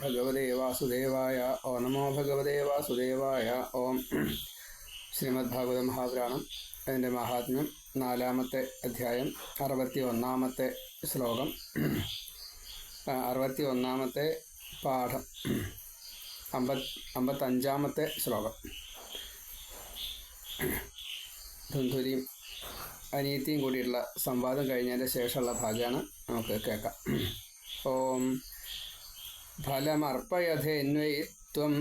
ഭഗവതേ വാസുദേവായ ഓ നമോ ഭഗവതേ വാസുദേവായ ഓം ശ്രീമദ്ഭാഗവത മഹാപുരാണം അതിന്റെ മഹാത്മ്യം നാലാമത്തെ അധ്യായം അറുപത്തി ഒന്നാമത്തെ ശ്ലോകം അറുപത്തി ഒന്നാമത്തെ പാഠം അമ്പത് അമ്പത്തഞ്ചാമത്തെ ശ്ലോകം. ധുന്ധുരിയും അനീതിയും കൂടിയിട്ടുള്ള സംവാദം കഴിഞ്ഞതിന്റെ ശേഷമുള്ള ഭാഗമാണ് നമുക്ക് കേൾക്കാം. ഓം ഫലമർപ്പയഥേന്വൈ ത്വം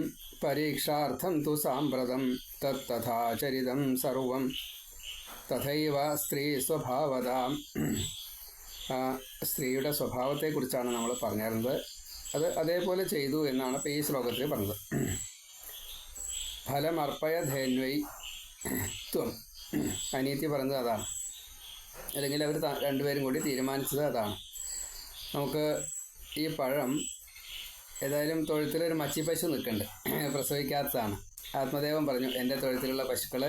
പരീക്ഷാർത്ഥം തു സാമ്പ്രതം തത്തഥാചരിതം സർവം തഥൈവ സ്ത്രീ സ്വഭാവതാം. സ്ത്രീയുടെ സ്വഭാവത്തെക്കുറിച്ചാണ് നമ്മൾ പറഞ്ഞിരുന്നത്. അത് അതേപോലെ ചെയ്തു എന്നാണ് ഇപ്പോൾ ഈ ശ്ലോകത്തിൽ പറഞ്ഞത്. ഫലമർപ്പയ ധേന്വൈ ത്വം അനീതി പറഞ്ഞത് അതാണ്. അല്ലെങ്കിൽ അവർ രണ്ടുപേരും കൂടി തീരുമാനിച്ചത് അതാണ്. നമുക്ക് ഈ പഴം ഏതായാലും തൊഴുത്തിലൊരു മച്ചി പശു നിൽക്കുന്നുണ്ട് പ്രസവിക്കാത്തതാണ്. ആത്മദേവൻ പറഞ്ഞു എന്റെ തൊഴുത്തിലുള്ള പശുക്കൾ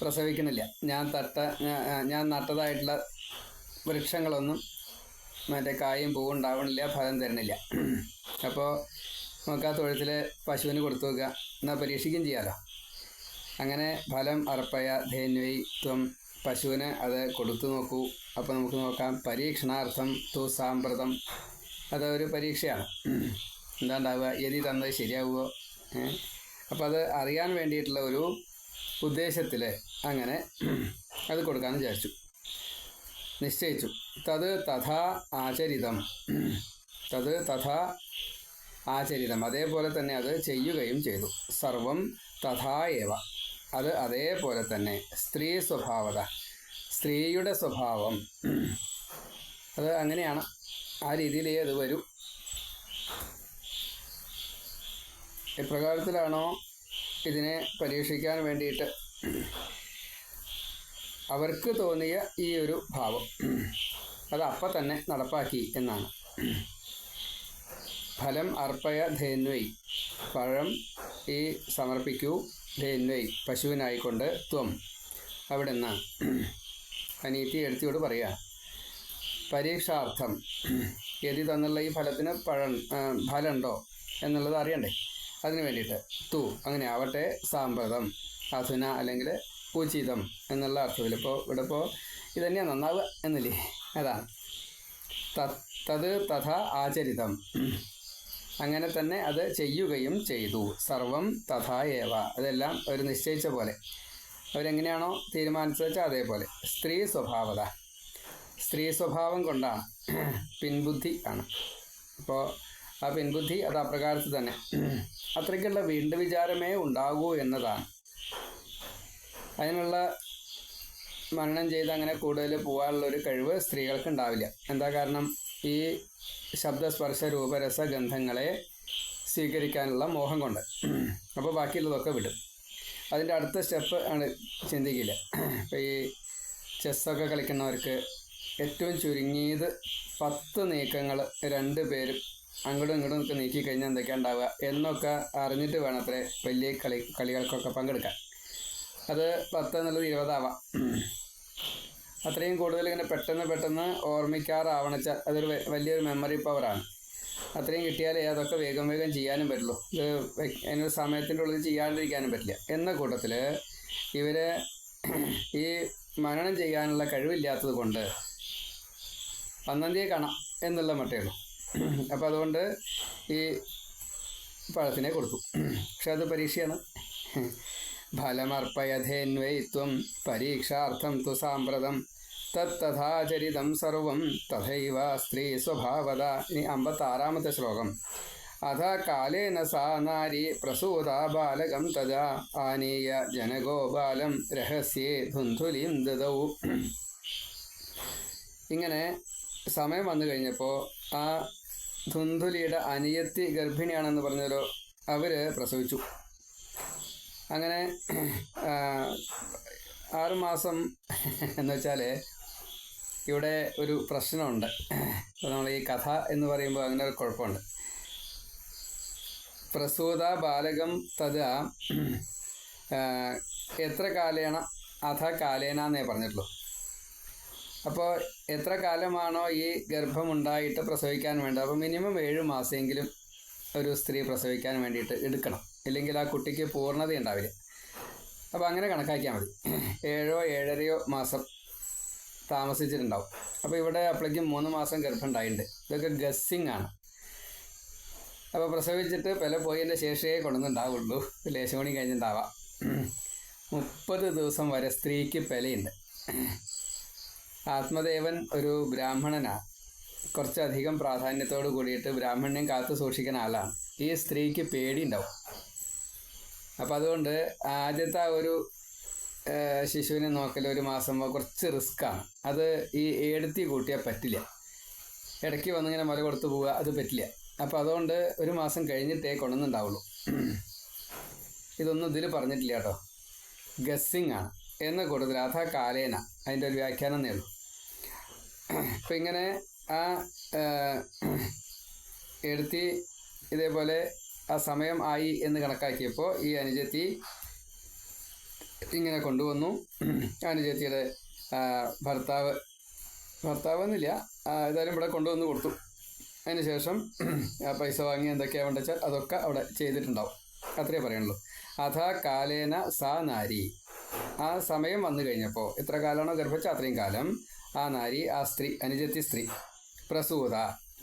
പ്രസവിക്കുന്നില്ല. ഞാൻ തട്ട ഞാൻ നട്ടതായിട്ടുള്ള വൃക്ഷങ്ങളൊന്നും മറ്റേ കായും പൂവും ഉണ്ടാവണില്ല ഫലം തരണില്ല അപ്പോൾ നമുക്ക് ആ തൊഴുത്തിൽ പശുവിന് കൊടുത്തു വെക്കുക എന്നാൽ പരീക്ഷിക്കുകയും ചെയ്യാമല്ലോ അങ്ങനെ ഫലം അർപ്പയ ധേന്വി ത്വം പശുവിന് അത് കൊടുത്തു നോക്കൂ. അപ്പോൾ നമുക്ക് നോക്കാം. പരീക്ഷണാർത്ഥം തു സാമ്പ്രതം അതൊരു പരീക്ഷയാണ്. എന്താ ഉണ്ടാവുക യതി തന്നത് ശരിയാവുമോ അപ്പോൾ അത് അറിയാൻ വേണ്ടിയിട്ടുള്ള ഒരു ഉദ്ദേശത്തിൽ അങ്ങനെ അത് കൊടുക്കാമെന്ന് വിചാരിച്ചു. നിശ്ചയിച്ചു. തത് തഥാ ആചരിതം. തത് തഥാ ആചരിതം. അതേപോലെ തന്നെ അത് ചെയ്യുകയും ചെയ്തു. സർവം തഥാ ഏവ. അത് അതേപോലെ തന്നെ സ്ത്രീ സ്വഭാവത. സ്ത്രീയുടെ സ്വഭാവം. അത് അങ്ങനെയാണ്. ആ രീതിയിലേ അത് വരും. എപ്രകാരത്തിലാണോ ഇതിനെ പരീക്ഷിക്കാൻ വേണ്ടിയിട്ട് അവർക്ക് തോന്നിയ ഈ ഒരു ഭാവം. അത് അപ്പം തന്നെ നടപ്പാക്കി എന്നാണ്. ഫലം അർപ്പയ ധേന്വൈ. പഴം ഈ സമർപ്പിക്കൂ ധേന്വൈ. പശുവിനായിക്കൊണ്ട് ത്വം. അവിടെ നിന്ന് അനീതി എഴുത്തിയോട് പറയുക പരീക്ഷാർത്ഥം യതി തന്നുള്ള ഈ ഫലത്തിന് പഴം ഫലമുണ്ടോ എന്നുള്ളത് അറിയണ്ടേ? അതിന് വേണ്ടിയിട്ട് തു അങ്ങനെ ആവട്ടെ സാമ്പ്രതം അസുന അല്ലെങ്കിൽ ഉചിതം എന്നുള്ള അർത്ഥത്തിൽ. ഇപ്പോൾ ഇവിടെ ഇപ്പോൾ ഇത് തന്നെയാണ് നന്നാവുക എന്നില്ലേ? അതാണ് തത് തഥ ആചരിതം. അങ്ങനെ തന്നെ അത് ചെയ്യുകയും ചെയ്തു. സർവം തഥാ ഏവ. അതെല്ലാം അവർ നിശ്ചയിച്ച പോലെ. അവരെങ്ങനെയാണോ തീരുമാനിച്ചു വെച്ചാൽ അതേപോലെ. സ്ത്രീ സ്വഭാവത. സ്ത്രീ സ്വഭാവം കൊണ്ടാണ്. പിൻബുദ്ധി ആണ്. അപ്പോൾ ആ പിൻബുദ്ധി അത് അപ്രകാരത്തിൽ തന്നെ. അത്രയ്ക്കുള്ള വീണ്ടും വിചാരമേ ഉണ്ടാകൂ എന്നതാണ്. അതിനുള്ള മരണം ചെയ്ത് അങ്ങനെ കൂടുതൽ പോകാനുള്ള ഒരു കഴിവ് സ്ത്രീകൾക്ക് ഉണ്ടാവില്ല. എന്താ കാരണം? ഈ ശബ്ദസ്പർശ രൂപരസ ഗന്ധങ്ങളെ സ്വീകരിക്കാനുള്ള മോഹം കൊണ്ട്. അപ്പോൾ ബാക്കിയുള്ളതൊക്കെ വിടും. അതിന്റെ അടുത്ത സ്റ്റെപ്പ് ആണ് ചിന്തിക്കില്ല ഇപ്പോൾ ഈ ചെസ്സൊക്കെ കളിക്കുന്നവർക്ക് ഏറ്റവും ചുരുങ്ങിയത് പത്ത് നീക്കങ്ങൾ രണ്ട് പേരും അങ്ങോട്ടും ഇങ്ങോട്ടും ഒക്കെ നീക്കി കഴിഞ്ഞാൽ എന്തൊക്കെയാണ് ഉണ്ടാവുക എന്നൊക്കെ അറിഞ്ഞിട്ട് വേണം അത്രേ വലിയ കളി കളികൾക്കൊക്കെ പങ്കെടുക്കാൻ. അത് പത്ത് എന്നുള്ളത് ഇരുപതാവാം. അത്രയും കൂടുതൽ ഇങ്ങനെ പെട്ടെന്ന് പെട്ടെന്ന് ഓർമ്മിക്കാറാവണച്ചാൽ അതൊരു വലിയൊരു മെമ്മറി പവറാണ് അത്രയും കിട്ടിയാലേ അതൊക്കെ വേഗം വേഗം ചെയ്യാനും പറ്റുള്ളൂ. ഇത് അതിനൊരു സമയത്തിന്റെ ഉള്ളിൽ ചെയ്യാണ്ടിരിക്കാനും പറ്റില്ല. എന്ന കൂട്ടത്തിൽ ഇവരെ ഈ മനനം ചെയ്യാനുള്ള കഴിവില്ലാത്തത് കൊണ്ട് പന്നന്തിയെ കാണാം എന്നുള്ള മട്ടേ ഉള്ളൂ അപ്പോൾ അതുകൊണ്ട് ഈ പഴത്തിനെ കൊടുത്തു. പക്ഷെ അത് പരീക്ഷയാണ്. ഫലമർപ്പയഥേന്വയിത്വം പരീക്ഷാർത്ഥം തു സാമ്പ്രതം തത്തഥാചരിതം സർവം തഥൈവ സ്ത്രീ സ്വഭാവത. ഇനി അമ്പത്താറാമത്തെ ശ്ലോകം. അഥ കാലേന സാ നാരി പ്രസൂത ബാലകം തഥാ ആനീയ ജനകോ ബാലം രഹസ്യേ ധുന്ധുലിം ദദൗ. ഇങ്ങനെ സമയം വന്നു കഴിഞ്ഞപ്പോൾ ആ ധുന്ധുലിയുടെ അനിയത്തി ഗർഭിണിയാണെന്ന് പറഞ്ഞല്ലോ അവർ പ്രസവിച്ചു. അങ്ങനെ ആറുമാസം എന്ന് വെച്ചാൽ ഇവിടെ ഒരു പ്രശ്നമുണ്ട്. നമ്മൾ ഈ കഥ എന്ന് പറയുമ്പോൾ അങ്ങനെ ഒരു കുഴപ്പമുണ്ട്. പ്രസൂത ബാലകം തത് എത്ര കാലേണ അഥ കാലേന എന്നേ പറഞ്ഞിട്ടുള്ളൂ. അപ്പോൾ എത്ര കാലമാണോ ഈ ഗർഭമുണ്ടായിട്ട് പ്രസവിക്കാൻ വേണ്ടത്? അപ്പോൾ മിനിമം ഏഴ് മാസമെങ്കിലും ഒരു സ്ത്രീ പ്രസവിക്കാൻ വേണ്ടിയിട്ട് എടുക്കണം. ഇല്ലെങ്കിൽ ആ കുട്ടിക്ക് പൂർണത ഉണ്ടാവില്ല. അപ്പോൾ അങ്ങനെ കണക്കാക്കിയാൽ മതി. ഏഴോ ഏഴരയോ മാസം താമസിച്ചിട്ടുണ്ടാവും. അപ്പോൾ ഇവിടെ അപ്പോഴേക്കും മൂന്ന് മാസം ഗർഭം ഉണ്ടായിട്ടുണ്ട് ഇതൊക്കെ ഗസ്സിങ് ആണ്. അപ്പോൾ പ്രസവിച്ചിട്ട് പല പോയതിന്റെ ശേഷമേ കൊണ്ടുവന്നുണ്ടാവുള്ളൂ ലേശമണി കഴിഞ്ഞിട്ടുണ്ടാവാം മുപ്പത് ദിവസം വരെ സ്ത്രീക്ക് പെലയുണ്ട്. ആത്മദേവൻ ഒരു ബ്രാഹ്മണനാ. കുറച്ചധികം പ്രാധാന്യത്തോട് കൂടിയിട്ട് ബ്രാഹ്മണ്യം കാത്തു സൂക്ഷിക്കുന്ന ആളാണ്. ഈ സ്ത്രീക്ക് പേടിയുണ്ടാവും. അപ്പം അതുകൊണ്ട് ആദ്യത്തെ ആ ഒരു ശിശുവിനെ നോക്കൽ ഒരു മാസം കുറച്ച് റിസ്ക്കാണ് അത് ഈ ഏടുത്തി കൂട്ടിയാൽ പറ്റില്ല. ഇടയ്ക്ക് വന്നിങ്ങനെ മുല കൊടുത്തു പോവുക അത് പറ്റില്ല. അപ്പം അതുകൊണ്ട് ഒരു മാസം കഴിഞ്ഞിട്ടേ കൊണ്ടുവന്നുണ്ടാവുള്ളൂ. ഇതൊന്നും ഇതിൽ പറഞ്ഞിട്ടില്ല കേട്ടോ. ഗസ്സിങ് ആണ്. എന്ന് കൂടുതൽ അഥാ കാലേന. അതിന്റെ ഒരു വ്യാഖ്യാനം ഉള്ളൂ. അപ്പം ഇങ്ങനെ ആ എടുത്തി ഇതേപോലെ ആ സമയം ആയി എന്ന് കണക്കാക്കിയപ്പോൾ ഈ അനുജത്തി ഇങ്ങനെ കൊണ്ടുവന്നു. അനുജത്തിയുടെ ഭർത്താവ് ഭർത്താവ് എന്നില്ല. ഏതായാലും ഇവിടെ കൊണ്ടുവന്ന് കൊടുത്തു. അതിനുശേഷം ആ പൈസ വാങ്ങി എന്തൊക്കെയാ വേണ്ട വെച്ചാൽ അതൊക്കെ അവിടെ ചെയ്തിട്ടുണ്ടാവും. അത്രേ പറയുള്ളൂ. അഥാ കാലേന സാ നാരി. ആ സമയം വന്നു കഴിഞ്ഞപ്പോൾ എത്ര കാലമാണോ ഗർഭിച്ച അത്രയും കാലം? ആ നാരി ആ സ്ത്രീ അനുജത്തി സ്ത്രീ. പ്രസൂത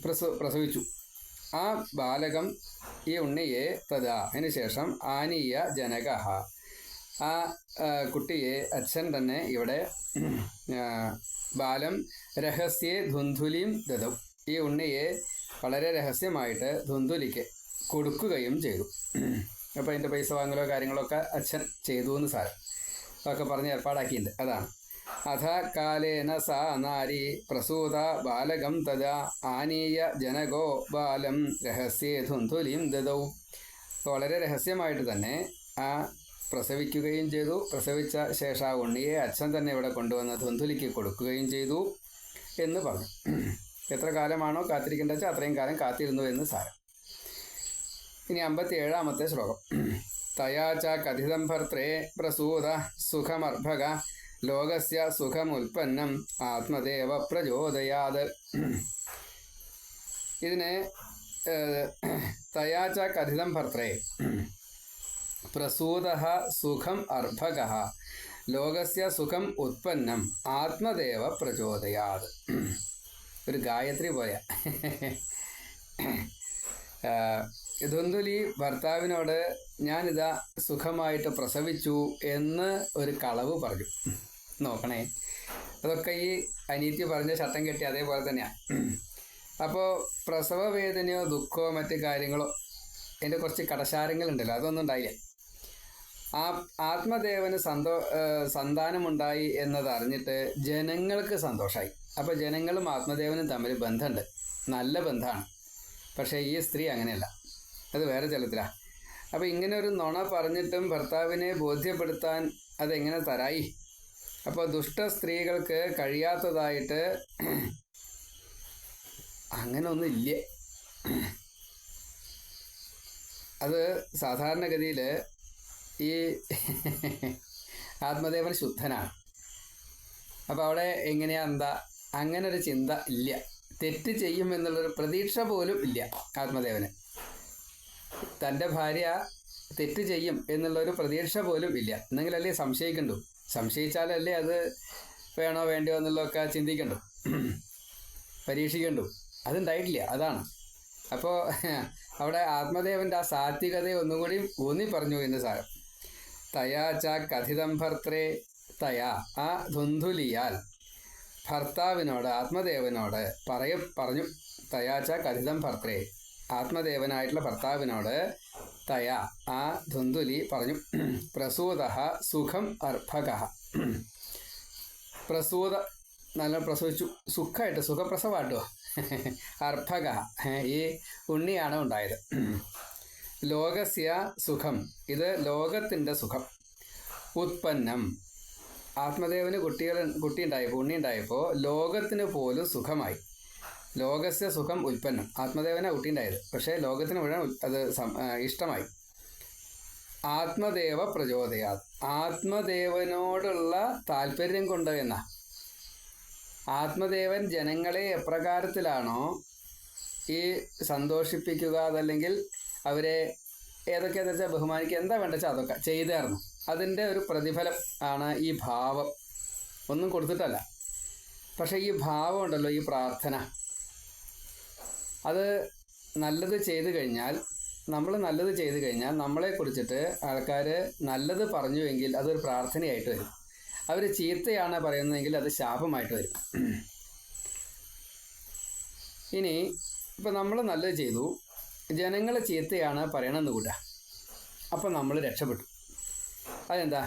പ്രസു പ്രസവിച്ചു. ആ ബാലകം ഈ ഉണ്ണിയെ തഥാ. അതിനുശേഷം ആനീയ ജനക ആ കുട്ടിയെ അച്ഛൻ തന്നെ ഇവിടെ ബാലം രഹസ്യേ ധുന്ധുലിയും ദതും ഈ ഉണ്ണിയെ വളരെ രഹസ്യമായിട്ട് ധുന്ധുലിക്ക് കൊടുക്കുകയും ചെയ്തു. അപ്പോൾ അതിന്റെ പൈസ വാങ്ങലോ കാര്യങ്ങളൊക്കെ അച്ഛൻ ചെയ്തു എന്ന് സാരം. അതൊക്കെ പറഞ്ഞ് ഏർപ്പാടാക്കിയിട്ടുണ്ട്. അതാണ്. അഥ കാലേന സാ നാരി പ്രസൂത ബാലകം തഥാ ആനീയ ജനകോ ബാലം രഹസ്യേ ധുന്ധുലിയും ദതൗ വളരെ രഹസ്യമായിട്ട് തന്നെ ആ പ്രസവിക്കുകയും ചെയ്തു. പ്രസവിച്ച ശേഷം ആ ഉണ്ണിയെ അച്ഛൻ തന്നെ ഇവിടെ കൊണ്ടുവന്ന് ധുന്ധുലിക്ക് കൊടുക്കുകയും ചെയ്തു എന്ന് പറഞ്ഞു. എത്ര കാലമാണോ കാത്തിരിക്കേണ്ടത് വെച്ചാൽ അത്രയും കാലം കാത്തിരുന്നു എന്ന് സാരം. ഇനി അമ്പത്തി ഏഴാമത്തെ ശ്ലോകം. തയാച്ച കഥിതം ഭർത്രേ പ്രസൂത സുഖമർഭക ലോകസ്യ സുഖമുൽപ്പന്നം ആത്മദേവ പ്രചോദയാത്. ഇതിനെ തയാച്ച കഥിതം ഭർത്രേ പ്രസൂത സുഖം അർഭക. ലോകസ്യ സുഖം ഉത്പന്നം ആത്മദേവ പ്രചോദയാത്. ഒരു ഗായത്രി പോലെ ധുന്തുലി ഭർത്താവിനോട് ഞാനിതാ സുഖമായിട്ട് പ്രസവിച്ചു എന്ന് ഒരു കളവ് പറഞ്ഞു. നോക്കണേ. അതൊക്കെ ഈ അനീതി പറഞ്ഞ ശട്ടം കെട്ടി അതേപോലെ തന്നെയാണ് അപ്പോൾ പ്രസവ വേദനയോ ദുഃഖമോ മറ്റ് കാര്യങ്ങളോ എന്റെ കുറച്ച് കടശാരങ്ങളുണ്ടല്ലോ അതൊന്നും ഉണ്ടായില്ല. ആ ആത്മദേവന് സന്തോ സന്താനമുണ്ടായി എന്നതറിഞ്ഞിട്ട് ജനങ്ങൾക്ക് സന്തോഷമായി അപ്പോൾ ജനങ്ങളും ആത്മദേവനും തമ്മിൽ ബന്ധമുണ്ട്. നല്ല ബന്ധമാണ്. പക്ഷേ ഈ സ്ത്രീ അങ്ങനെയല്ല. അത് വേറെ തലത്തിലാണ് അപ്പോൾ ഇങ്ങനെ ഒരു നുണ പറഞ്ഞിട്ടും ഭർത്താവിനെ ബോധ്യപ്പെടുത്താൻ അതെങ്ങനെ തരായി? അപ്പോൾ ദുഷ്ട സ്ത്രീകൾക്ക് കഴിയാത്തതായിട്ട് അങ്ങനെ ഒന്നും ഇല്ല അത് സാധാരണഗതിയിൽ ഈ ആത്മദേവൻ ശുദ്ധനാണ്. അപ്പോൾ അവിടെ എങ്ങനെയാ എന്താ? അങ്ങനെ ഒരു ചിന്ത ഇല്ല. തെറ്റ് ചെയ്യും എന്നുള്ളൊരു പ്രതീക്ഷ പോലും ഇല്ല ആത്മദേവന്. തന്റെ ഭാര്യ തെറ്റ് ചെയ്യും എന്നുള്ളൊരു പ്രതീക്ഷ പോലും ഇല്ല. എന്നെങ്കിലല്ലേ സംശയിക്കണ്ടു. സംശയിച്ചാലല്ലേ അത് വേണോ വേണ്ടയോ എന്നുള്ളതൊക്കെ ചിന്തിക്കണ്ടു. പരീക്ഷിക്കണ്ടു. അതുണ്ടായിട്ടില്ല. അതാണ്. അപ്പോൾ അവിടെ ആത്മദേവന്റെ ആ സാത്വികതയെ ഒന്നുകൂടി ഊന്നി പറഞ്ഞു എന്ന് സാരം. തയാച്ച കഥിതം ഭർത്രേ തയാ ആ ധുന്ധുലിയാൽ ഭർത്താവിനോട് ആത്മദേവനോട് പറയ പറഞ്ഞു തയാച്ച കഥിതം ഭർത്രേ ആത്മദേവനായിട്ടുള്ള ഭർത്താവിനോട് തയ ആ ധുന്തുലി പറഞ്ഞു പ്രസൂത സുഖം അർഭക. പ്രസൂത നല്ല പ്രസവിച്ചു സുഖമായിട്ട് സുഖപ്രസവാട്ടോ. അർഭക ഈ ഉണ്ണിയാണ് ഉണ്ടായത്. ലോകസ്യ സുഖം ഇത് ലോകത്തിന്റെ സുഖം. ഉത്പന്നം. ആത്മദേവന് കുട്ടികൾ കുട്ടി ഉണ്ടായപ്പോൾ ഉണ്ണി ഉണ്ടായപ്പോൾ ലോകത്തിന് പോലും സുഖമായി. ലോകസ്യ സുഖം ഉൽപ്പന്നം. ആത്മദേവനെ കുട്ടി പക്ഷേ ലോകത്തിന് മുഴുവൻ അത് ഇഷ്ടമായി. ആത്മദേവ പ്രചോദയാ ആത്മദേവനോടുള്ള താല്പര്യം കൊണ്ട് എന്ന? ആത്മദേവൻ ജനങ്ങളെ എപ്രകാരത്തിലാണോ ഈ സന്തോഷിപ്പിക്കുക അതല്ലെങ്കിൽ അവരെ ഏതൊക്കെയാണെന്ന് വെച്ചാൽ ബഹുമാനിക്കുക എന്താ വേണ്ട വെച്ചാൽ അതൊക്കെ ചെയ്തായിരുന്നു അതിന്റെ ഒരു പ്രതിഫലം ആണ് ഈ ഭാവം. ഒന്നും കൊടുത്തിട്ടല്ല. പക്ഷേ ഈ ഭാവം ഉണ്ടല്ലോ ഈ പ്രാർത്ഥന. അത് നല്ലത് ചെയ്തു കഴിഞ്ഞാൽ നമ്മൾ നല്ലത് ചെയ്തു കഴിഞ്ഞാൽ നമ്മളെ കുറിച്ചിട്ട് ആൾക്കാർ നല്ലത് പറഞ്ഞുവെങ്കിൽ അതൊരു പ്രാർത്ഥനയായിട്ട് വരും. അവർ ചീത്തയാണ് പറയുന്നതെങ്കിൽ അത് ശാപമായിട്ട് വരും. ഇനി ഇപ്പം നമ്മൾ നല്ലത് ചെയ്തു ജനങ്ങൾ ചീത്തയാണ് പറയണമെന്ന് കൂട്ട അപ്പം നമ്മൾ രക്ഷപ്പെട്ടു. അതെന്താ?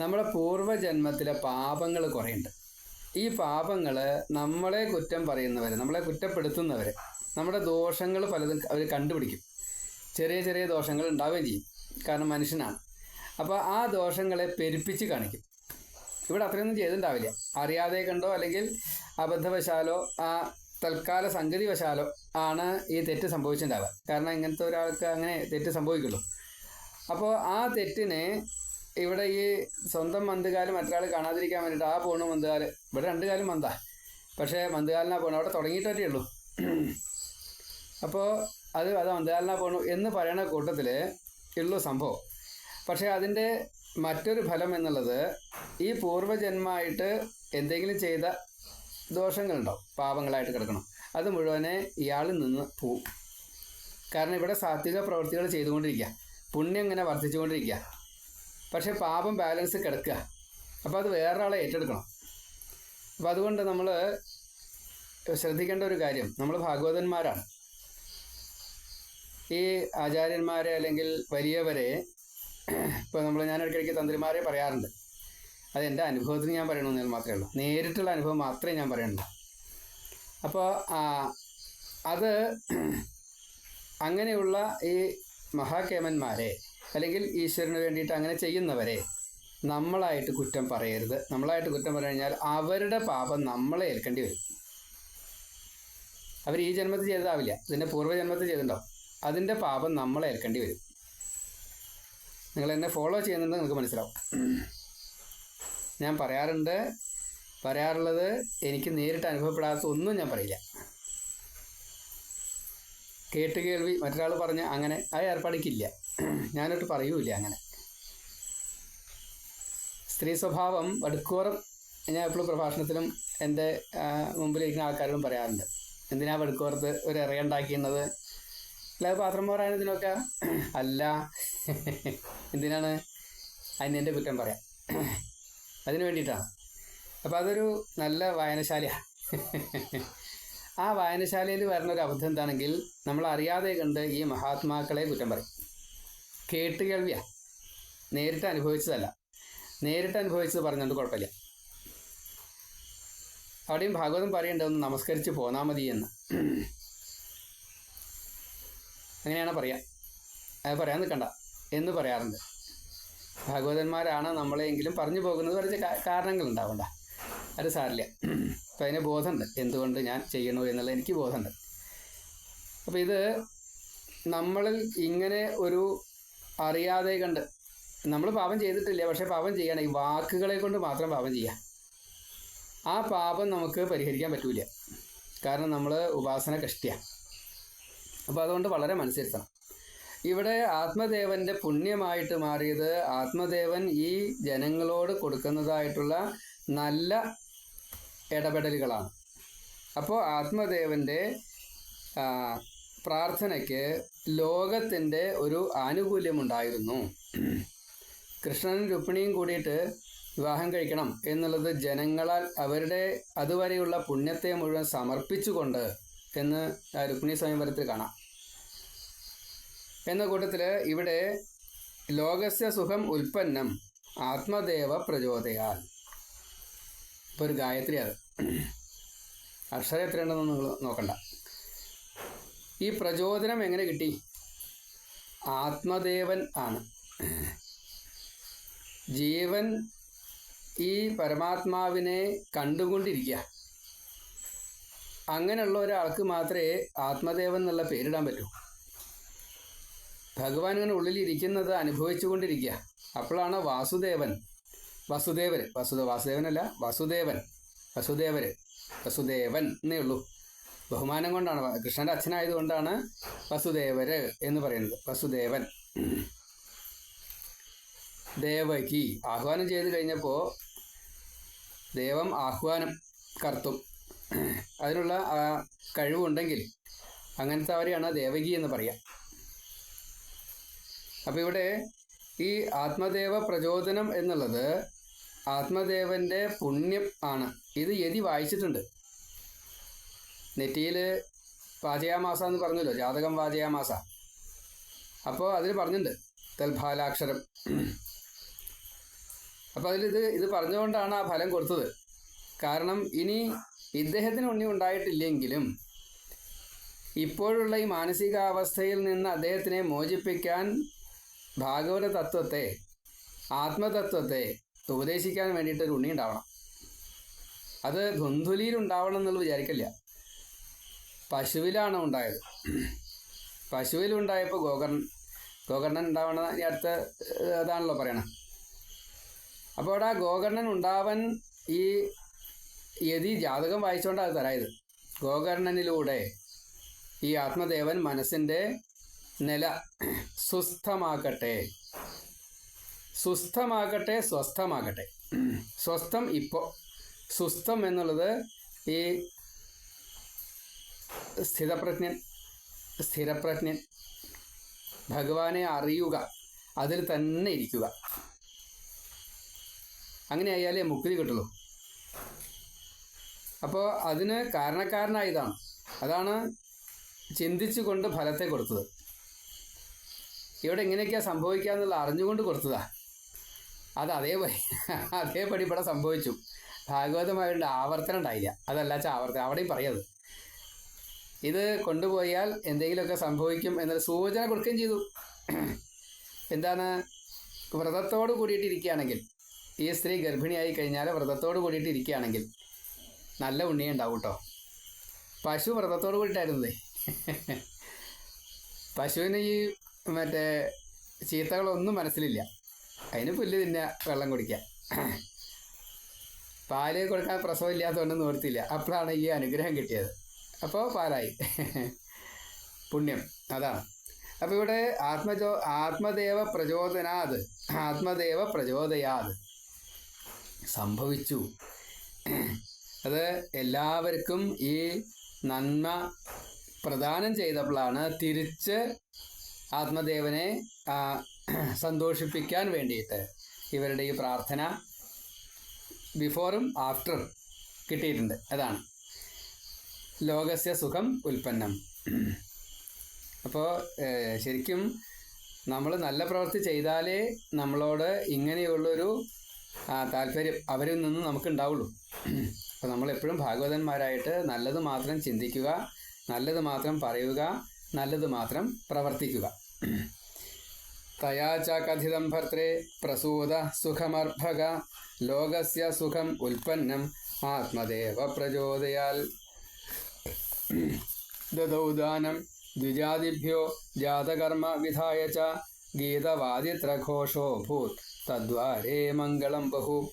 നമ്മുടെ പൂർവജന്മത്തിലെ പാപങ്ങൾ കുറേയുണ്ട് ഈ പാപങ്ങൾ നമ്മളെ കുറ്റം പറയുന്നവർ നമ്മളെ കുറ്റപ്പെടുത്തുന്നവർ നമ്മുടെ ദോഷങ്ങൾ പലതും അവർ കണ്ടുപിടിക്കും. ചെറിയ ചെറിയ ദോഷങ്ങൾ ഉണ്ടാവുകയും ചെയ്യും. കാരണം മനുഷ്യനാണ്. അപ്പോൾ ആ ദോഷങ്ങളെ പെരുപ്പിച്ച് കാണിക്കും. ഇവിടെ അത്രയൊന്നും ചെയ്തിട്ടുണ്ടാവില്ല. അറിയാതെ കണ്ടോ അല്ലെങ്കിൽ അബദ്ധവശാലോ ആ തൽക്കാല സംഗതി വശാലോ ആണ് ഈ തെറ്റ് സംഭവിച്ചിട്ടുണ്ടാവുക. കാരണം ഇങ്ങനത്തെ ഒരാൾക്ക് അങ്ങനെ തെറ്റ് സംഭവിക്കുള്ളൂ. അപ്പോൾ ആ തെറ്റിനെ ഇവിടെ ഈ സ്വന്തം മന്ദകാലം മറ്റൊരാൾ കാണാതിരിക്കാൻ വേണ്ടിയിട്ട് ആ പോണു മന്തുകാൽ. ഇവിടെ രണ്ട് കാലം മന്താ. പക്ഷേ മന്തുകാലിനാ പോണു അവിടെ തുടങ്ങിയിട്ടേ ഉള്ളൂ. അപ്പോൾ അത് അത് മന്തുകാലിനാ പോണു. എന്ന് പറയുന്ന കൂട്ടത്തിൽ ഉള്ളു സംഭവം. പക്ഷേ അതിന്റെ മറ്റൊരു ഫലം എന്നുള്ളത് ഈ പൂർവജന്മമായിട്ട് എന്തെങ്കിലും ചെയ്ത ദോഷങ്ങളുണ്ടാവും പാപങ്ങളായിട്ട് കിടക്കണം? അത് മുഴുവനെ ഇയാളിൽ നിന്ന് പോവും. കാരണം ഇവിടെ സാത്വിക പ്രവൃത്തികൾ ചെയ്തുകൊണ്ടിരിക്കുക പുണ്യം ഇങ്ങനെ വർദ്ധിച്ചുകൊണ്ടിരിക്കുക പക്ഷേ പാപം ബാലൻസ് കിടക്കുക. അപ്പോൾ അത് വേറൊരാളെ ഏറ്റെടുക്കണം. അപ്പോൾ അതുകൊണ്ട് നമ്മൾ ശ്രദ്ധിക്കേണ്ട ഒരു കാര്യം നമ്മൾ ഭാഗവതന്മാരാണ്. ഈ ആചാര്യന്മാരെ അല്ലെങ്കിൽ വലിയവരെ ഇപ്പോൾ നമ്മൾ ഞാൻ ഇടയ്ക്കിടയ്ക്ക് തന്ത്രിമാരെ പറയാറുണ്ട്. അത് എന്റെ അനുഭവത്തിന് ഞാൻ പറയണമെന്നതിൽ മാത്രമേ ഉള്ളൂ. നേരിട്ടുള്ള അനുഭവം മാത്രമേ ഞാൻ പറയുള്ളൂ അപ്പോൾ അത് അങ്ങനെയുള്ള ഈ മഹാകേമന്മാരെ അല്ലെങ്കിൽ ഈശ്വരന് വേണ്ടിയിട്ട് അങ്ങനെ ചെയ്യുന്നവരെ നമ്മളായിട്ട് കുറ്റം പറയരുത്. നമ്മളായിട്ട് കുറ്റം പറഞ്ഞു കഴിഞ്ഞാൽ അവരുടെ പാപം നമ്മളെ ഏൽക്കേണ്ടി വരും. അവർ ഈ ജന്മത്തിൽ ചെയ്തതാവില്ല. ഇതിന്റെ പൂർവജന്മത്തിൽ ചെയ്തിട്ടുണ്ടാവും അതിന്റെ പാപം നമ്മളെ ഏൽക്കേണ്ടി വരും. നിങ്ങൾ എന്നെ ഫോളോ ചെയ്യുന്നുണ്ട് നിങ്ങൾക്ക് മനസ്സിലാവും. ഞാൻ പറയാറുണ്ട് പറയാറുള്ളത് എനിക്ക് നേരിട്ട് അനുഭവപ്പെടാത്ത ഒന്നും ഞാൻ പറയില്ല. കേട്ട് കേൾവി മറ്റൊരാൾ പറഞ്ഞ അങ്ങനെ ആ ഏർപ്പാടിക്കില്ല. ഞാനൊട്ട് പറയൂല അങ്ങനെ. സ്ത്രീ സ്വഭാവം വടുക്കോറും ഞാൻ എപ്പോഴും പ്രഭാഷണത്തിലും എന്റെ മുമ്പിലിരിക്കുന്ന ആൾക്കാരോടും പറയാറുണ്ട്. എന്തിനാ വെടുക്കോർത്ത് ഒരു ഇറ ഉണ്ടാക്കിയിരുന്നത്? അല്ല പാത്രം പോരാനതിനൊക്കെ അല്ല. എന്തിനാണ്? അതിന് എന്റെ കുറ്റം പറയാം. അതിന് വേണ്ടിയിട്ടാണ് അപ്പോൾ അതൊരു നല്ല വായനശാലയാണ് ആ വായനശാലയിൽ വരുന്ന ഒരു അബദ്ധം എന്താണെങ്കിൽ നമ്മൾ അറിയാതെ കണ്ട് ഈ മഹാത്മാക്കളെ കുറ്റം പറയും. കേട്ട് കേൾവിയാ. നേരിട്ട് അനുഭവിച്ചതല്ല. നേരിട്ട് അനുഭവിച്ചത് പറഞ്ഞുകൊണ്ട് കുഴപ്പമില്ല. അവിടെയും ഭാഗവതം പറയേണ്ടത് ഒന്ന് നമസ്കരിച്ച് പോന്നാൽ മതി എന്ന് അങ്ങനെയാണ് പറയാം. അത് പറയാൻ നിൽക്കണ്ട. എന്ന് പറയാറുണ്ട്. ഭാഗവതന്മാരാണ് നമ്മളെങ്കിലും പറഞ്ഞു പോകുന്നത് കുറച്ച് കാരണങ്ങൾ ഉണ്ടാവണ്ട അത് സാരില്ല അപ്പം അതിന് ബോധമുണ്ട്. എന്തുകൊണ്ട് ഞാൻ ചെയ്യണു എന്നുള്ള എനിക്ക് ബോധമുണ്ട്. അപ്പോൾ ഇത് നമ്മളിൽ ഇങ്ങനെ ഒരു അറിയാതെ കണ്ട് നമ്മൾ പാപം ചെയ്തിട്ടില്ല. പക്ഷേ പാപം ചെയ്യണം. ഈ വാക്കുകളെ കൊണ്ട് മാത്രം പാപം ചെയ്യാം. ആ പാപം നമുക്ക് പരിഹരിക്കാൻ പറ്റൂല. കാരണം നമ്മൾ ഉപാസന കഷ്ടിയാണ് അപ്പോൾ അതുകൊണ്ട് വളരെ മനസ്സിരുത്തണം. ഇവിടെ ആത്മദേവന്റെ പുണ്യമായിട്ട് മാറിയത് ആത്മദേവൻ ഈ ജനങ്ങളോട് കൊടുക്കുന്നതായിട്ടുള്ള നല്ല ഇടപെടലുകളാണ്. അപ്പോൾ ആത്മദേവന്റെ പ്രാർത്ഥനയ്ക്ക് ലോകത്തിന്റെ ഒരു ആനുകൂല്യമുണ്ടായിരുന്നു. കൃഷ്ണനും രുക്മിണിയും കൂടിയിട്ട് വിവാഹം കഴിക്കണം എന്നുള്ളത് ജനങ്ങളാൽ അവരുടെ അതുവരെയുള്ള പുണ്യത്തെ മുഴുവൻ സമർപ്പിച്ചുകൊണ്ട് എന്ന് രുക്മിണി സ്വയംവരത്തിൽ കാണാം. എന്ന കൂട്ടത്തിൽ ഇവിടെ ലോകസ്യ സുഖം ഉൽപ്പന്നം ആത്മദേവ പ്രചോദയാൽ. ഇപ്പോൾ ഒരു ഗായത്രി അത്. അക്ഷരം എത്രയുണ്ടെന്ന് നിങ്ങൾ നോക്കണ്ട. ഈ പ്രചോദനം എങ്ങനെ കിട്ടി? ആത്മദേവൻ ആണ്. ജീവൻ ഈ പരമാത്മാവിനെ കണ്ടുകൊണ്ടിരിക്കുക. അങ്ങനെയുള്ള ഒരാൾക്ക് മാത്രമേ ആത്മദേവൻ എന്നുള്ള പേരിടാൻ പറ്റൂ. ഭഗവാൻ ഇങ്ങനെ ഉള്ളിലിരിക്കുന്നത് അനുഭവിച്ചുകൊണ്ടിരിക്കുക. അപ്പോഴാണ് വാസുദേവൻ. വസുദേവൻ വസുദ വാസുദേവനല്ല വസുദേവൻ. വസുദേവര്. വസുദേവൻ എന്നേ ഉള്ളൂ. ബഹുമാനം കൊണ്ടാണ്. കൃഷ്ണന്റെ അച്ഛനായതുകൊണ്ടാണ് വസുദേവര് എന്ന് പറയുന്നത്. വസുദേവൻ. ദേവകി. ആഹ്വാനം ചെയ്ത് കഴിഞ്ഞപ്പോൾ ദേവം ആഹ്വാനം കർത്തും. അതിനുള്ള ആ കഴിവുണ്ടെങ്കിൽ അങ്ങനത്തെ അവരെയാണ് ദേവകി എന്ന് പറയാം. അപ്പോൾ ഇവിടെ ഈ ആത്മദേവ പ്രചോദനം എന്നുള്ളത് ആത്മദേവന്റെ പുണ്യം ആണ്. ഇത് യതി വായിച്ചിട്ടുണ്ട്. നെറ്റിയിൽ വാചയാമാസ എന്ന് പറഞ്ഞല്ലോ ജാതകം വാചയാമാസ. അപ്പോൾ അതിൽ പറഞ്ഞിട്ടുണ്ട് തൽഫാലാക്ഷരം. അപ്പോൾ അതിലിത് ഇത് പറഞ്ഞുകൊണ്ടാണ് ആ ഫലം കൊടുത്തത്. കാരണം ഇനി ഇദ്ദേഹത്തിന് ഉണ്ണി ഉണ്ടായിട്ടില്ലെങ്കിലും ഇപ്പോഴുള്ള ഈ മാനസികാവസ്ഥയിൽ നിന്ന് അദ്ദേഹത്തിനെ മോചിപ്പിക്കാൻ ഭാഗവത തത്വത്തെ ആത്മതത്വത്തെ ഉപദേശിക്കാൻ വേണ്ടിയിട്ട് ഒരു ഉണ്ണി ഉണ്ടാവണം. അത് ധുന്ധുലിയിൽ ഉണ്ടാവണം എന്നുള്ളത് വിചാരിക്കില്ല. പശുവിലാണ് ഉണ്ടായത്. പശുവിലുണ്ടായപ്പോൾ ഗോകർണൻ ഗോകർണൻ ഉണ്ടാവണ അടുത്ത അതാണല്ലോ പറയണത് അപ്പോൾ അവിടെ ആ ഗോകർണൻ ഉണ്ടാവൻ ഈ യതി ജാതകം വായിച്ചുകൊണ്ടാണ് തരായത്. ഗോകർണനിലൂടെ ഈ ആത്മദേവൻ മനസ്സിന്റെ നില സുസ്ഥമാക്കട്ടെ സുസ്ഥമാകട്ടെ സ്വസ്ഥമാകട്ടെ. സ്വസ്ഥം ഇപ്പോൾ സുസ്ഥം എന്നുള്ളത് ഈ സ്ഥിതപ്രജ്ഞൻ സ്ഥിരപ്രജ്ഞൻ. ഭഗവാനെ അറിയുക അതിൽ തന്നെ ഇരിക്കുക. അങ്ങനെ ആയാലേ മുക്തി കിട്ടുള്ളൂ. അപ്പോൾ അതിന് കാരണക്കാരനായതാണ്. അതാണ് ചിന്തിച്ചുകൊണ്ട് ഫലത്തെ കൊടുത്തത്. ഇവിടെ എങ്ങനെയൊക്കെയാ സംഭവിക്കുക എന്നുള്ള അറിഞ്ഞുകൊണ്ട് കൊടുത്തതാ. അത് അതേപടി അതേപടി ഇവിടെ സംഭവിച്ചു. ഭാഗവതമായിട്ട് ആവർത്തനം ഉണ്ടായില്ല. അതല്ല വെച്ചാൽ ആവർത്തനം. അവിടെയും പറയത് ഇത് കൊണ്ടുപോയാൽ എന്തെങ്കിലുമൊക്കെ സംഭവിക്കും എന്നൊരു സൂചന കൊടുക്കുകയും ചെയ്തു. എന്താണ്? വ്രതത്തോട് കൂടിയിട്ട് ഇരിക്കുകയാണെങ്കിൽ ഈ സ്ത്രീ ഗർഭിണിയായി കഴിഞ്ഞാൽ വ്രതത്തോട് കൂടിയിട്ട് ഇരിക്കുകയാണെങ്കിൽ നല്ല ഉണ്ണിയേ ഉണ്ടാവും കേട്ടോ പശു വ്രതത്തോട് കൂടിയിട്ടായിരുന്നതേ. പശുവിന് ഈ മറ്റേ ചീത്തകളൊന്നും മനസ്സിലില്ല. അതിന് പുല്ല് തിന്നുക വെള്ളം കുടിക്കുക പാൽ കൊടുക്കാൻ പ്രസവം ഇല്ലാത്തതുകൊണ്ട് നിവർത്തിയില്ല അപ്പോഴാണ് ഈ അനുഗ്രഹം കിട്ടിയത്. അപ്പോൾ പാലായി. പുണ്യം. അതാണ്. അപ്പോൾ ഇവിടെ ആത്മജോ ആത്മദേവ പ്രചോദനാത്. ആത്മദേവ പ്രചോദയാത്. സംഭവിച്ചു. അത് എല്ലാവർക്കും ഈ നന്മ പ്രദാനം ചെയ്തപ്പോഴാണ് തിരിച്ച് ആത്മദേവനെ സന്തോഷിപ്പിക്കാൻ വേണ്ടിയിട്ട് ഇവരുടെ ഈ പ്രാർത്ഥന ബിഫോറും ആഫ്റ്ററും കിട്ടിയിട്ടുണ്ട്. അതാണ്. ലോകസ്യ സുഖം ഉൽപ്പന്നം. അപ്പോൾ ശരിക്കും നമ്മൾ നല്ല പ്രവൃത്തി ചെയ്താലേ നമ്മളോട് ഇങ്ങനെയുള്ളൊരു താല്പര്യം അവരിൽ നിന്ന് നമുക്ക് ഉണ്ടാവുള്ളൂ അപ്പോൾ നമ്മളെപ്പോഴും ഭാഗവതന്മാരായിട്ട് നല്ലത് മാത്രം ചിന്തിക്കുക നല്ലത് മാത്രം പറയുക നല്ലത് മാത്രം പ്രവർത്തിക്കുക. തയാ കഥിതം ഭർത്തേ പ്രസൂത സുഖമർഭക ലോകസ്യ സുഖം ഉൽപ്പന്നം ആത്മദേവ പ്രചോദയാൽ. ദദൗദാനം ദ്വിജാതിഭ്യോ ജാതകർമ്മ വിധായ ഗീതവാദിത്രഘോഷോ ഭൂത്. തദ്വാരേ മംഗളം ബഹു.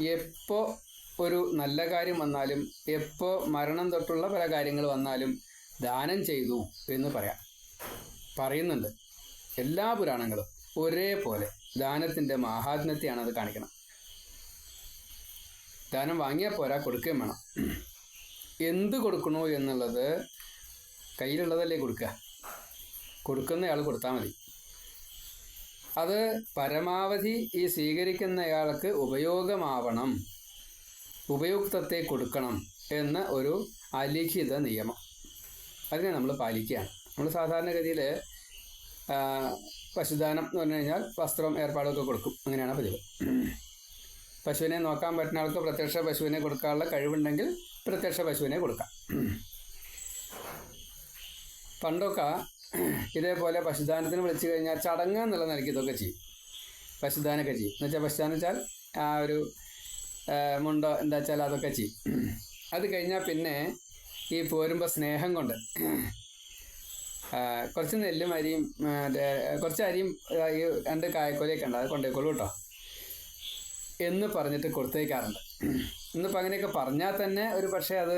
എപ്പോ ഒരു നല്ല കാര്യം വന്നാലും എപ്പോ മരണം തൊട്ടുള്ള പല കാര്യങ്ങൾ വന്നാലും ദാനം ചെയ്തു എന്ന് പറയാം. പറയുന്നുണ്ട്. എല്ലാ പുരാണങ്ങളും ഒരേപോലെ ദാനത്തിന്റെ മഹാത്മ്യത്തെയാണ് അത് കാണിക്കണം. ദാനം വാങ്ങിയാൽ പോരാ കൊടുക്കുകയും വേണം. എന്ത് കൊടുക്കണോ എന്നുള്ളത് കയ്യിലുള്ളതല്ലേ കൊടുക്കുക? കൊടുക്കുന്നയാൾ കൊടുത്താൽ മതി. അത് പരമാവധി ഈ സ്വീകരിക്കുന്നയാൾക്ക് ഉപയോഗമാവണം. ഉപയുക്തത്തെ കൊടുക്കണം എന്ന ഒരു അലിഖിത നിയമം. അതിനെ നമ്മൾ പാലിക്കുകയാണ്. നമ്മൾ സാധാരണഗതിയിൽ പശുദാനം എന്ന് പറഞ്ഞു കഴിഞ്ഞാൽ വസ്ത്രം ഏർപ്പാടൊക്കെ കൊടുക്കും. അങ്ങനെയാണ് പതിവ്. പശുവിനെ നോക്കാൻ പറ്റുന്ന ആൾക്ക് പ്രത്യക്ഷ പശുവിനെ കൊടുക്കാനുള്ള കഴിവുണ്ടെങ്കിൽ പ്രത്യക്ഷ പശുവിനെ കൊടുക്കാം. പണ്ടൊക്കെ ഇതേപോലെ പശുദാനത്തിന് വിളിച്ചു കഴിഞ്ഞാൽ ചടങ്ങ് എന്നുള്ള നിലയ്ക്ക് ഇതൊക്കെ ചെയ്യും. പശുദാനമൊക്കെ ചെയ്യും. എന്ന് വെച്ചാൽ പശുദാനം വെച്ചാൽ ആ ഒരു മുണ്ടോ എന്താ വെച്ചാൽ അതൊക്കെ ചെയ്യും. അത് കഴിഞ്ഞാൽ പിന്നെ ഈ പോരുമ്പോൾ സ്നേഹം കൊണ്ട് കുറച്ച് നെല്ലും അരിയും കുറച്ച് അരിയും ഈ രണ്ട് കായക്കൊലയൊക്കെ ഉണ്ട്. അത് കൊണ്ടുപോയിക്കോളൂ കേട്ടോ. എന്ന് പറഞ്ഞിട്ട് കൊടുത്തേക്കാറുണ്ട്. ഇന്നിപ്പോൾ അങ്ങനെയൊക്കെ പറഞ്ഞാൽ തന്നെ ഒരു പക്ഷേ അത്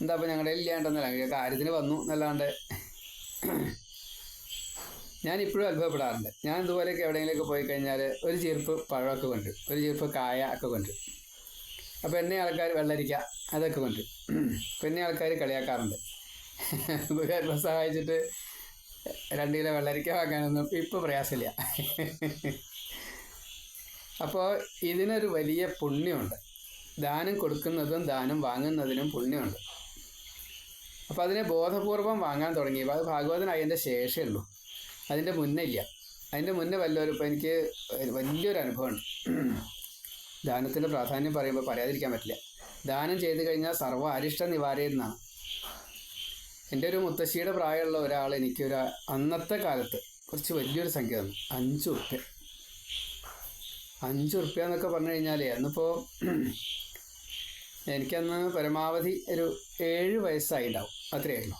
എന്താ ഇപ്പം ഞങ്ങളുടെ ഇല്ലാണ്ടെന്നല്ല കാര്യത്തിന് വന്നു എന്നല്ലാണ്ട് ഞാൻ ഇപ്പോഴും അത്ഭുതപ്പെടാറുണ്ട്. ഞാൻ ഇതുപോലെയൊക്കെ എവിടെയെങ്കിലുമൊക്കെ പോയി കഴിഞ്ഞാൽ ഒരു ചീർപ്പ് പഴമൊക്കെ കൊണ്ട് ഒരു ചീർപ്പ് കായ ഒക്കെ കൊണ്ട്. അപ്പോൾ എന്നെ ആൾക്കാർ വെള്ളരിക്ക അതൊക്കെ കൊണ്ട്. പിന്നെ ആൾക്കാർ കളിയാക്കാറുണ്ട്. വീട്ടിൽ സഹായിച്ചിട്ട് രണ്ട് കിലോ വെള്ളരിക്ക വാങ്ങാനൊന്നും ഇപ്പോൾ പ്രയാസമില്ല. അപ്പോൾ ഇതിനൊരു വലിയ പുണ്യമുണ്ട്. ദാനം കൊടുക്കുന്നതും ദാനം വാങ്ങുന്നതിനും പുണ്യമുണ്ട്. അപ്പോൾ അതിനെ ബോധപൂർവം വാങ്ങാൻ തുടങ്ങി. അത് ഭാഗവതനായതിന്റെ ശേഷമേ ഉള്ളൂ. അതിന്റെ മുന്നേ ഇല്ല. അതിന്റെ മുന്നേ വല്ലവരും ഇപ്പോൾ എനിക്ക് വലിയൊരു അനുഭവമുണ്ട്. ദാനത്തിന്റെ പ്രാധാന്യം പറയുമ്പോൾ പറയാതിരിക്കാൻ പറ്റില്ല. ദാനം ചെയ്തു കഴിഞ്ഞാൽ സർവ അരിഷ്ട നിവാരയെന്നാണ് എന്റെ ഒരു മുത്തശ്ശിയുടെ പ്രായമുള്ള ഒരാൾ എനിക്കൊരു അന്നത്തെ കാലത്ത് കുറച്ച് വലിയൊരു സംഖ്യ തന്നു. അഞ്ച് ഉറുപ്പ്യ. അഞ്ച് ഉറുപ്പ്യ എന്നൊക്കെ പറഞ്ഞു കഴിഞ്ഞാൽ അന്നിപ്പോൾ എനിക്കന്ന് പരമാവധി ഒരു ഏഴ് വയസ്സായിണ്ടാവും അത്രയേ ഉള്ളൂ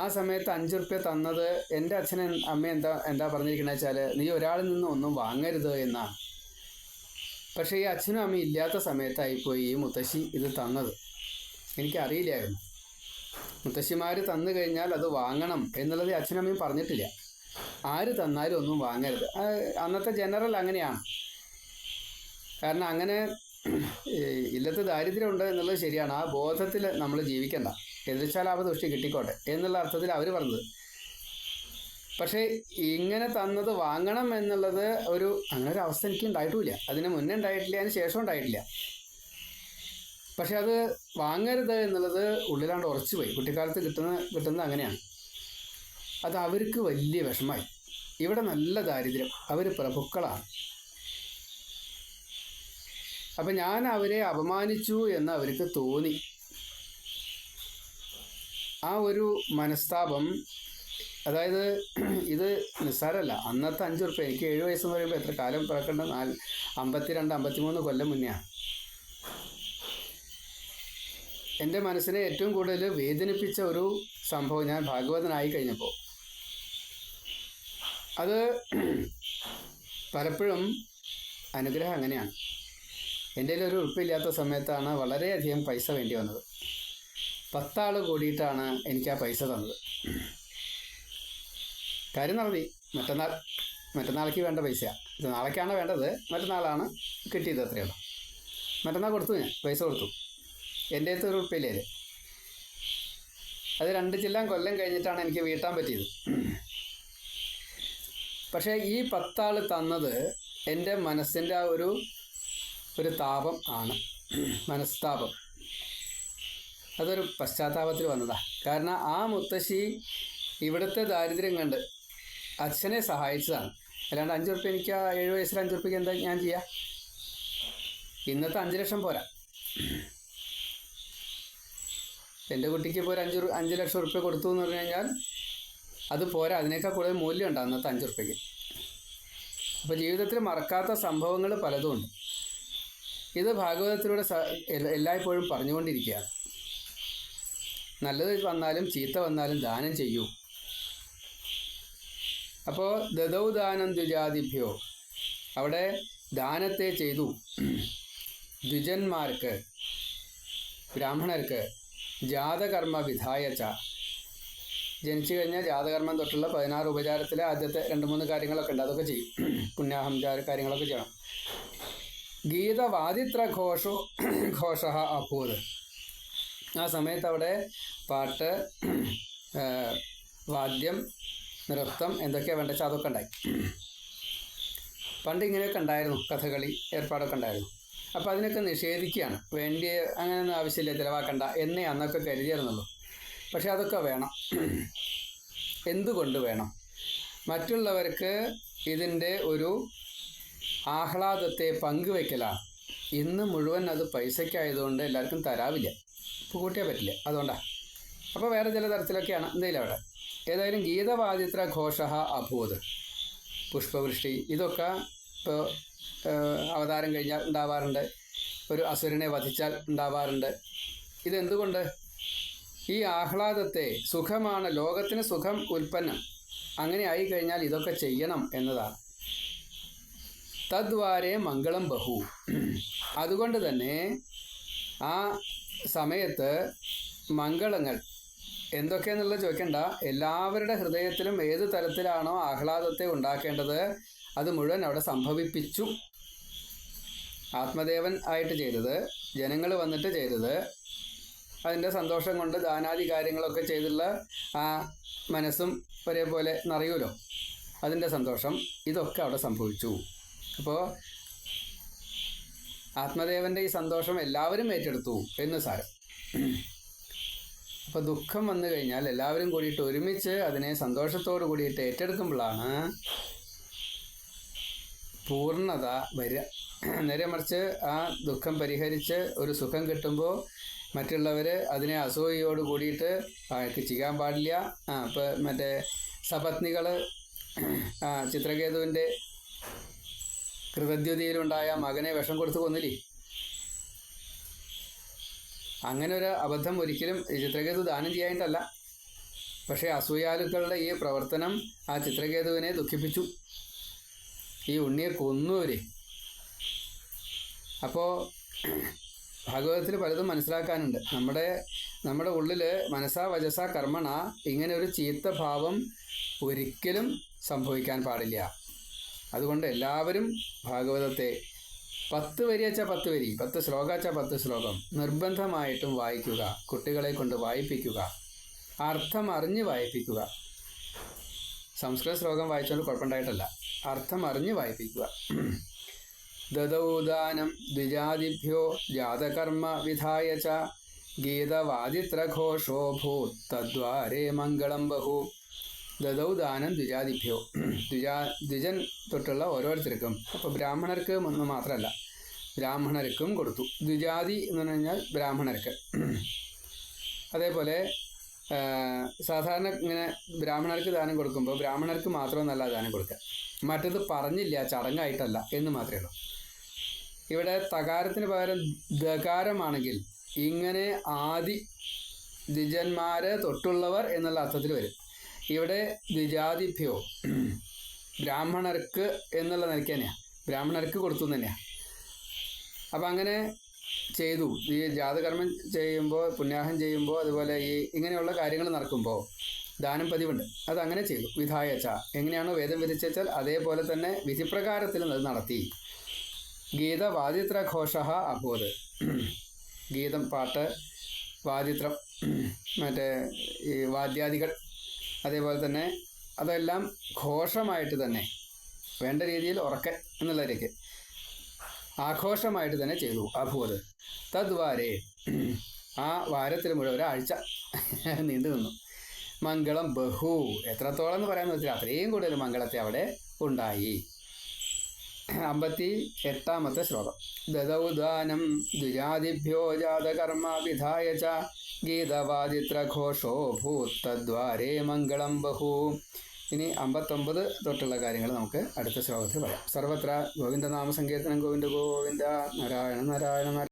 ആ സമയത്ത് അഞ്ച് റുപ്യ തന്നത് എന്റെ അച്ഛനും അമ്മ എന്താ എന്താ പറഞ്ഞിരിക്കണ വെച്ചാൽ നീ ഒരാളിൽ നിന്ന് ഒന്നും വാങ്ങരുത് എന്നാണ്. പക്ഷേ ഈ അച്ഛനും അമ്മയും ഇല്ലാത്ത സമയത്തായിപ്പോയി ഈ മുത്തശ്ശി ഇത് തന്നത്. എനിക്കറിയില്ലായിരുന്നു. മുത്തശ്ശിമാർ തന്നു കഴിഞ്ഞാൽ അത് വാങ്ങണം എന്നുള്ളത് അച്ഛനും അമ്മയും പറഞ്ഞിട്ടില്ല. ആര് തന്നാലും ഒന്നും വാങ്ങരുത്. അന്നത്തെ ജനറൽ അങ്ങനെയാണ്. കാരണം അങ്ങനെ ഇല്ലത്ത് ദാരിദ്ര്യമുണ്ട് എന്നുള്ളത് ശരിയാണ്. ആ ബോധത്തിൽ നമ്മൾ ജീവിക്കണ്ട. എതിർച്ചാൽ ആ ദൃഷ്ടി കിട്ടിക്കോട്ടെ എന്നുള്ള അർത്ഥത്തിൽ അവർ പറഞ്ഞത്. പക്ഷേ ഇങ്ങനെ തന്നത് വാങ്ങണം എന്നുള്ളത് ഒരു അങ്ങനെ ഒരു അവസ്ഥ എനിക്ക് ഉണ്ടായിട്ടുമില്ല അതിന് മുന്നേ ഉണ്ടായിട്ടില്ല അതിന് ശേഷം ഉണ്ടായിട്ടില്ല. പക്ഷെ അത് വാങ്ങരുത് എന്നുള്ളത് ഉള്ളിലാണ്ട് ഉറച്ചു പോയി. കുട്ടിക്കാലത്ത് കിട്ടുന്ന കിട്ടുന്നത് അങ്ങനെയാണ്. അത് അവർക്ക് വലിയ വിഷമായി ഇവിടെ നല്ല ദാരിദ്ര്യം. അവർ പ്രഭുക്കളാണ്. അപ്പം ഞാൻ അവരെ അപമാനിച്ചു എന്ന് അവർക്ക് തോന്നി. ആ ഒരു മനസ്താപം അതായത് ഇത് നിസ്സാരമല്ല. അന്നത്തെ അഞ്ച് റുപ്യ എനിക്ക് ഏഴ് വയസ്സെന്ന് പറയുമ്പോൾ എത്ര കാലം പിറക്കേണ്ട? നാല് അമ്പത്തിരണ്ട് അമ്പത്തിമൂന്ന് കൊല്ലം മുന്നെയാണ് എന്റെ മനസ്സിനെ ഏറ്റവും കൂടുതൽ വേദനിപ്പിച്ച ഒരു സംഭവം ഞാൻ ഭാഗവതനായി കഴിഞ്ഞപ്പോൾ അത് പലപ്പോഴും അനുഗ്രഹം അങ്ങനെയാണ്. എന്റെ ഒരു ഉറപ്പില്ലാത്ത സമയത്താണ് വളരെയധികം പൈസ വേണ്ടി വന്നത്. പത്താൾ കൂടിയിട്ടാണ് എനിക്ക് ആ പൈസ തന്നത്. കാര്യം നടത്തി മറ്റന്നാൾ മറ്റന്നാളേക്ക് വേണ്ട പൈസ. ഇത് നാളേക്കാണ് വേണ്ടത്. മറ്റന്നാളാണ് കിട്ടിയത് അത്രയേ ഉള്ളൂ. മറ്റന്നാൾ കൊടുത്തു ഞാൻ. പൈസ കൊടുത്തു. എന്റെ അടുത്ത് ഒരു ഉറപ്പില്ലേ അത് അത് രണ്ട് ചില്ലം കൊല്ലം കഴിഞ്ഞിട്ടാണ് എനിക്ക് വീട്ടാൻ പറ്റിയത്. പക്ഷേ ഈ പത്താൾ തന്നത് എന്റെ മനസ്സിന്റെ ആ ഒരു ഒരു താപം ആണ്. മനസ്താപം. അതൊരു പശ്ചാത്താപത്തിൽ വന്നതാ. കാരണം ആ മുത്തശ്ശി ഇവിടുത്തെ ദാരിദ്ര്യം കണ്ട് അച്ഛനെ സഹായിച്ചതാണ്. അല്ലാണ്ട് അഞ്ച് റുപ്യ എനിക്ക് ആ ഏഴ് വയസ്സിൽ അഞ്ച് റുപ്യക്ക് എന്താ ഞാൻ ചെയ്യാം? ഇന്നത്തെ അഞ്ച് ലക്ഷം പോരാ. എന്റെ കുട്ടിക്ക് ഇപ്പോൾ ഒരു അഞ്ച് അഞ്ച് ലക്ഷം റുപ്യ കൊടുത്തു എന്ന് പറഞ്ഞു കഴിഞ്ഞാൽ അത് പോരാ. അതിനേക്കാൾ കൂടുതൽ മൂല്യം ഉണ്ടാകും അന്നത്തെ അഞ്ച് റുപ്യക്ക് അപ്പോൾ ജീവിതത്തിൽ മറക്കാത്ത സംഭവങ്ങൾ പലതും ഉണ്ട്. ഇത് ഭാഗവതത്തിലൂടെ എല്ലായ്പ്പോഴും പറഞ്ഞുകൊണ്ടിരിക്കുകയാണ്. നല്ലത് വന്നാലും ചീത്ത വന്നാലും ദാനം ചെയ്യൂ. അപ്പോൾ ദദൗ ദാനം ദ്വിജാതിഭ്യോ. അവിടെ ദാനത്തെ ചെയ്തു. ദ്വിജന്മാർക്ക് ബ്രാഹ്മണർക്ക് ജാതകർമ്മ വിധായച്ച ജനിച്ചു കഴിഞ്ഞാൽ ജാതകർമ്മം തൊട്ടുള്ള പതിനാറ് ഉപചാരത്തിലെ ആദ്യത്തെ രണ്ട് മൂന്ന് കാര്യങ്ങളൊക്കെ ഉണ്ട്. അതൊക്കെ ചെയ്യും. പുണ്യാഹംചാര കാര്യങ്ങളൊക്കെ ചെയ്യണം. ഗീതവാദിത്ര ഘോഷോ ഘോഷ അഭൂത്. ആ സമയത്ത് അവിടെ പാട്ട് വാദ്യം നൃത്തം എന്തൊക്കെയാണ് വേണ്ട വെച്ചാൽ അതൊക്കെ ഉണ്ടായി പണ്ട് ഇങ്ങനെയൊക്കെ ഉണ്ടായിരുന്നു കഥകളി ഏർപ്പാടൊക്കെ ഉണ്ടായിരുന്നു. അപ്പോൾ അതിനൊക്കെ നിഷേധിക്കുകയാണ്. വേണ്ടിയ അങ്ങനെയൊന്നും ആവശ്യമില്ല ചിലവാക്കണ്ട എന്നേ അന്നൊക്കെ കരുതിയിരുന്നുള്ളൂ പക്ഷേ അതൊക്കെ വേണം. എന്തുകൊണ്ട് വേണം? മറ്റുള്ളവർക്ക് ഇതിന്റെ ഒരു ആഹ്ലാദത്തെ പങ്കുവെക്കലാണ്. ഇന്ന് മുഴുവൻ അത് പൈസയ്ക്കായതുകൊണ്ട് എല്ലാവർക്കും തരാവില്ല. ഇപ്പോൾ പറ്റില്ല. അതുകൊണ്ടാണ് അപ്പോൾ വേറെ ചില തരത്തിലൊക്കെയാണ് എന്തെങ്കിലും അവിടെ ഏതായാലും ഗീതവാദിത്ര ഘോഷ അഭൂത്. പുഷ്പവൃഷ്ടി. ഇതൊക്കെ ഇപ്പോൾ അവതാരം കഴിഞ്ഞാൽ ഉണ്ടാവാറുണ്ട്. ഒരു അസുരനെ വധിച്ചാൽ ഉണ്ടാവാറുണ്ട്. ഇതെന്തുകൊണ്ട്? ഈ ആഹ്ലാദത്തെ സുഖമാണ് ലോകത്തിന് സുഖം ഉൽപ്പന്നം. അങ്ങനെ ആയി കഴിഞ്ഞാൽ ഇതൊക്കെ ചെയ്യണം എന്നതാണ് തദ്വാരേ മംഗളം ബഹു. അതുകൊണ്ട് തന്നെ ആ സമയത്ത് മംഗളങ്ങൾ. എന്തൊക്കെയെന്നുള്ളത് ചോദിക്കണ്ട. എല്ലാവരുടെ ഹൃദയത്തിലും ഏത് തരത്തിലാണോ ആഹ്ലാദത്തെ ഉണ്ടാക്കേണ്ടത് അത് മുഴുവൻ അവിടെ സംഭവിപ്പിച്ചു. ആത്മദേവൻ ആയിട്ട് ചെയ്തത് ജനങ്ങൾ വന്നിട്ട് ചെയ്തത് അതിന്റെ സന്തോഷം കൊണ്ട് ദാനാദി കാര്യങ്ങളൊക്കെ ചെയ്തുള്ള ആ മനസ്സും ഒരേപോലെ നിറയൂലോ? അതിന്റെ സന്തോഷം ഇതൊക്കെ അവിടെ സംഭവിച്ചു. അപ്പോൾ ആത്മദേവന്റെ ഈ സന്തോഷം എല്ലാവരും ഏറ്റെടുത്തു എന്ന് സാരം. അപ്പോൾ ദുഃഖം വന്നു കഴിഞ്ഞാൽ എല്ലാവരും കൂടിയിട്ട് ഒരുമിച്ച് അതിനെ സന്തോഷത്തോടു കൂടിയിട്ട് ഏറ്റെടുക്കുമ്പോഴാണ് പൂർണത വരിക. നേരെ മറിച്ച് ആ ദുഃഖം പരിഹരിച്ച് ഒരു സുഖം കിട്ടുമ്പോൾ മറ്റുള്ളവർ അതിനെ അസൂയയോട് കൂടിയിട്ട് അയാൾക്ക് ചെയ്യാൻ പാടില്ല. ആ ഇപ്പം മറ്റേ സപത്നികൾ ചിത്രകേതുവിന്റെ കൃതദ്യുതിയിലുണ്ടായ മകനെ വിഷം കൊടുത്ത് കൊന്നില്ലേ? അങ്ങനെ ഒരു അബദ്ധം ഒരിക്കലും ചിത്രകേതു ദാനം ചെയ്യാനിട്ടല്ല പക്ഷേ അസൂയാലുക്കളുടെ ഈ പ്രവർത്തനം ആ ചിത്രകേതുവിനെ ദുഃഖിപ്പിച്ചു. ഈ ഉണ്ണിയെ കൊന്നുവരെ അപ്പോൾ ഭാഗവതത്തിൽ പലതും മനസ്സിലാക്കാനുണ്ട്. നമ്മുടെ നമ്മുടെ ഉള്ളിൽ മനസ്സാ വജസ കർമ്മണ ഇങ്ങനെ ഒരു ചീത്ത ഭാവം ഒരിക്കലും സംഭവിക്കാൻ പാടില്ല. അതുകൊണ്ട് എല്ലാവരും ഭാഗവതത്തെ പത്ത് വരി വെച്ചാൽ പത്ത് വരി പത്ത് ശ്ലോകാച്ചാൽ പത്ത് ശ്ലോകം നിർബന്ധമായിട്ടും വായിക്കുക കുട്ടികളെ കൊണ്ട് വായിപ്പിക്കുക അർത്ഥം അറിഞ്ഞ് വായിപ്പിക്കുക. സംസ്കൃത ശ്ലോകം വായിച്ചുകൊണ്ട് കുഴപ്പമുണ്ടായിട്ടല്ല. അർത്ഥം അറിഞ്ഞ് വായിപ്പിക്കുക. ദദൗദാനം ദ്വിജാതിഭ്യോ ജാതകർമ്മ വിധായ ഗീതവാദിത്രഘോഷോ ഭൂത് തദ്വാരേ മംഗളം ബഹു. ദദൗ ദാനം ദ്വിജാതിഭ്യോ. ദ്വിജാ ദ്വിജൻ തൊട്ടുള്ള ഓരോരുത്തർക്കും. അപ്പോൾ ബ്രാഹ്മണർക്ക് ഒന്നും മാത്രമല്ല ബ്രാഹ്മണർക്കും കൊടുത്തു. ദ്വിജാതി എന്ന് പറഞ്ഞു കഴിഞ്ഞാൽ ബ്രാഹ്മണർക്ക്. അതേപോലെ സാധാരണ ഇങ്ങനെ ബ്രാഹ്മണർക്ക് ദാനം കൊടുക്കുമ്പോൾ ബ്രാഹ്മണർക്ക് മാത്രമൊന്നല്ല ദാനം കൊടുക്കുക മറ്റത് പറഞ്ഞില്ല ചടങ്ങായിട്ടല്ല എന്ന് മാത്രമേ ഉള്ളൂ. ഇവിടെ തകാരത്തിന് പകരം ദകാരമാണെങ്കിൽ ഇങ്ങനെ ആദി ദ്വിജന്മാരെ തൊട്ടുള്ളവർ എന്നുള്ള അർത്ഥത്തിൽ വരും. ഇവിടെ ദ്വിജാതിഭ്യോ. ബ്രാഹ്മണർക്ക് എന്നുള്ള നിലയ്ക്ക് തന്നെയാണ് ബ്രാഹ്മണർക്ക് കൊടുത്തു തന്നെയാണ് അപ്പം അങ്ങനെ ചെയ്തു. ഈ ജാതകർമ്മം ചെയ്യുമ്പോൾ പുണ്യാഹം ചെയ്യുമ്പോൾ അതുപോലെ ഈ ഇങ്ങനെയുള്ള കാര്യങ്ങൾ നടക്കുമ്പോൾ ദാനം പതിവുണ്ട്. അത് അങ്ങനെ ചെയ്തു. വിധായച്ച എങ്ങനെയാണോ വേദം വിധിച്ചാൽ അതേപോലെ തന്നെ വിധിപ്രകാരത്തിലും അത് നടത്തി. ഗീത വാദിത്ര ഘോഷ ഗീതം പാട്ട് വാദിത്രം മറ്റേ ഈ വാദ്യാദികൾ അതേപോലെ തന്നെ അതെല്ലാം ഘോഷമായിട്ട് തന്നെ വേണ്ട രീതിയിൽ ഉറക്കെ എന്നുള്ളവരൊക്കെ ആഘോഷമായിട്ട് തന്നെ ചെയ്തു അഭൂത് തദ്വാരെ ആ വാരത്തിൽ മുഴുവൻ ഒരാഴ്ച നീണ്ടു നിന്നു. മംഗളം ബഹു. എത്രത്തോളം എന്ന് പറയാൻ വെച്ചാൽ അത്രയും കൂടുതൽ മംഗളത്തെ അവിടെ ഉണ്ടായി. അമ്പത്തി എട്ടാമത്തെ ശ്ലോകം. ദദൗദാനം ദ്വിജാതിഭ്യോ ജാതകർമ്മ വിധായ ച. ഗീതവാദിത്രഘോഷോ ഭൂത്തദ്വാരേ മംഗളം ബഹു. ഇനി അമ്പത്തൊമ്പത് തൊട്ടുള്ള കാര്യങ്ങൾ നമുക്ക് അടുത്ത ശ്ലോകത്തിൽ പറയാം. സർവത്ര ഗോവിന്ദനാമ സങ്കീർത്തനം ഗോവിന്ദ ഗോവിന്ദ നാരായണ നാരായണ.